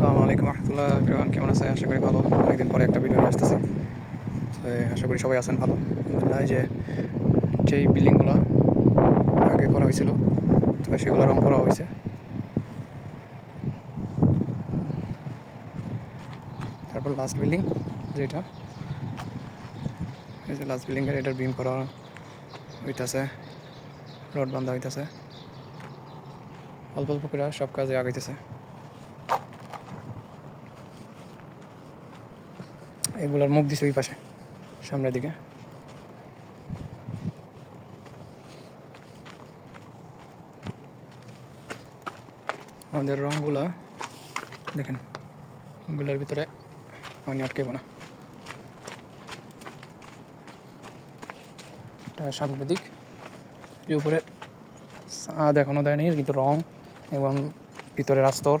আসসালামু আলাইকুম রহমতুল্লাহ এভরিওয়ান কেমন আছে আশা করি ভালো। অনেকদিন পরে একটা ভিডিও আসতেছি। তো আশা করি সবাই আছেন ভালো। এই যে যেই বিল্ডিংগুলো আগে করা হয়েছিল, তো সেগুলো রং করা হয়েছে। তারপর লাস্ট বিল্ডিং যেটা, এই যে লাস্ট বিল্ডিংয়ের এটার বিম করা হইতেছে, রড বান্ধা হইতেছে। অল্প অল্প করে সব কাজে আগাইতেছে। এগুলোর মুখ দিছে ওই পাশে, সামনের দিকে। আমাদের রঙগুলো দেখেন, এগুলোর ভিতরে পানি আটকেব না। এটা সামনের দিক উপরে ছাদ এখনও দেয়নি, কিন্তু রং এবং ভিতরে আস্তর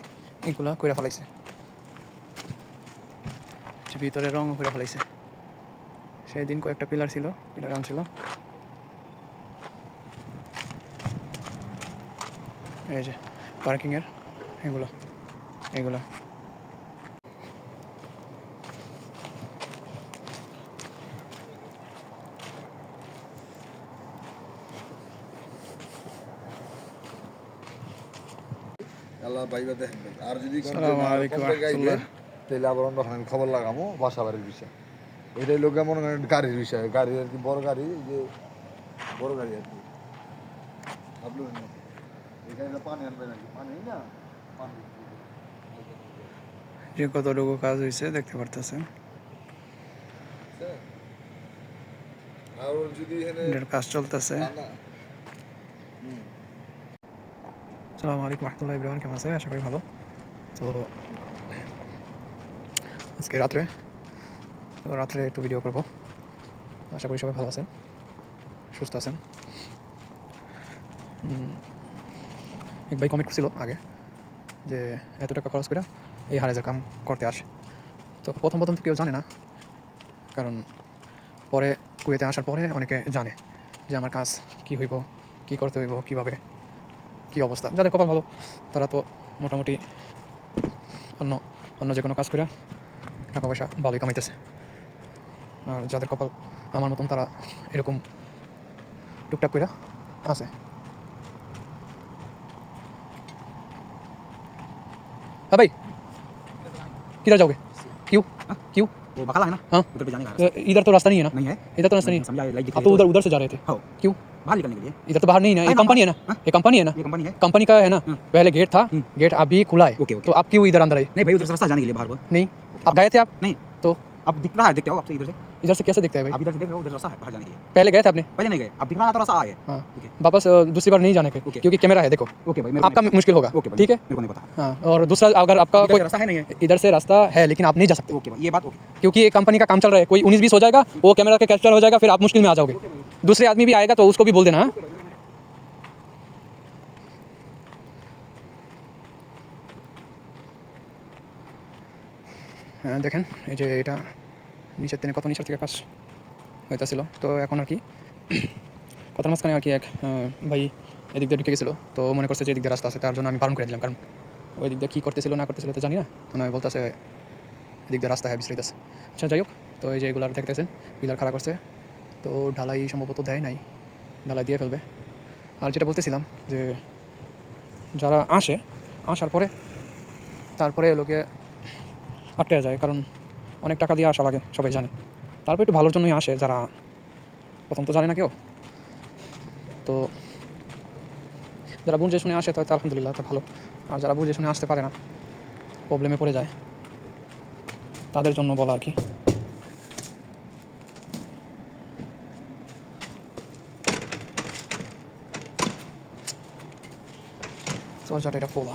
এগুলা করে ফেলাইছে। ভিতরে রং করে ফেলাইছে। সেই দিন কয়েকটা পিলার ছিল পিলার আনছিল এই যে পার্কিংয়ের এগুলো এগুলো। আল্লাহ বাইবা দেখেন ভাই। আর যদি তাহলে আবার অন্য খানে খবর লাগামো বাসা বাড়ির বিষয়। এটাই লোকে মনে করেন গাড়ির বিষয়। গাড়ি আর কি বড় গাড়ি যে বড় গাড়ি আর কি। পানি আনবে নাকি? পানি না? পানি। যে কতটুকু কাজ হয়েছে দেখতে পারতেছেন। আর যদি কাজ চলতেছে। সালামু আলাইকুম রহমতুল্লাহ ইব্রাহিম। কেমন আছে আশা করি ভালো। তো আজকে রাত্রে। রাত্রে একটু ভিডিও করব। আশা করি সবাই ভালো আছেন, সুস্থ আছেন। এক ভাই কমেন্ট করছিল আগে যে, এত টাকা খরচ করে এই হারেজের কাম করতে আসে। তো প্রথম প্রথম তো কেউ জানে না, কারণ পরে কুয়েতে আসার পরে অনেকে জানে যে আমার কাজ কি হইব, কি করতে হইব, কীভাবে, কী অবস্থা। যাদের কপাল ভালো, তারা তো মোটামুটি অন্য অন্য যে কোনো কাজ করে টাকা পয়সা ভালোই কামাইতেছে আর যাদের কপাল আমার মতন তারা এরকম টুকটাক করে আছে हाँ भाई किधर जाओगे क्यों क्यों वो बकाला है ना हाँ उधर पे जाने का तो इधर तो रास्ता नहीं है ना नहीं है इधर तो रास्ता नहीं है समझा लाइट दिख आप तो रही उधर उधर से जा रहे थे हो क्यों बाहर निकलने के लिए इधर तो बाहर नहीं है ना ये है ना, कंपनी है ना हाँ? ये कंपनी है ना ये कंपनी है कंपनी का है ना हम्म। पहले गेट था हम्म। गेट अभी खुला है ओके, ओके। तो आप क्यों इधर अंदर आए नहीं भाई उधर से रास्ता जाने के लिए बाहर को नहीं आप गए थे आप? नहीं। तो? अब दिख रहा है देखते हो आपसे इधर से। इधर से कैसे दिखता है भाई? आप इधर से देख रहे हो उधर रास्ता है बाहर जाने के लिए। पहले गए थे आपने? पहले नहीं गए अब दिख रहा है तो रास्ता आ है। हाँ। वापस दूसरी बार नहीं जाने के। क्योंकि कैमरा है देखो। ओके भाई मेरे आपका मुश्किल होगा। ओके ठीक है? मेरे को नहीं पता। हाँ और दूसरा अगर आपका कोई रास्ता है नहीं है। इधर से रास्ता है लेकिन आप नहीं जा सकते। ओके भाई ये बात ओके। क्योंकि ये कंपनी का काम चल रहा है कोई उन्नीस बीस हो जाएगा वो कैमरा का कैप्चर हो जाएगा फिर आप मुश्किल में आ जाओगे। दूसरे आदमी भी आएगा तो उसको भी बोल देना দেখেন, এই যে এটা নিচের দিনে কত নিচের থেকে কাজ হইতেছিল, তো এখন আর কি কথার মাঝখানে আর কি এক ভাই এদিক দিয়ে ঢুকে গেছিল, তো মনে করছে যে এদিক দিয়ে রাস্তা আছে, তার জন্য আমি বারণ করে দিলাম, কারণ ওই দিক দিয়ে কী করতেছিল, না করতেছিল তো জানি না, মনে হয় বলতেছে এদিক দিয়ে রাস্তা হ্যাঁ আছে আচ্ছা যাই হোক, তো এই যে এগুলার দেখতেছেন, পিলার খাড়া করছে, তো ঢালাই সম্ভবত দেয় নাই, ঢালাই দিয়ে ফেলবে। আর যেটা বলতেছিলাম যে যারা আসে, আসার পরে, তারপরে লোকে আটকে যায়, কারণ অনেক টাকা দিয়ে আসা লাগে, সবাই জানে। তারপর একটু ভালোর জন্যই আসে যারা প্রথম তো জানে না কেউ। তো যারা বুঝে শুনে আসে তাহলে আলহামদুলিল্লাহ তো ভালো। আর যারা বুঝে শুনে আসতে পারে না প্রবলেমে পড়ে যায়। তাদের জন্য বলা আর কি। এটা খোলা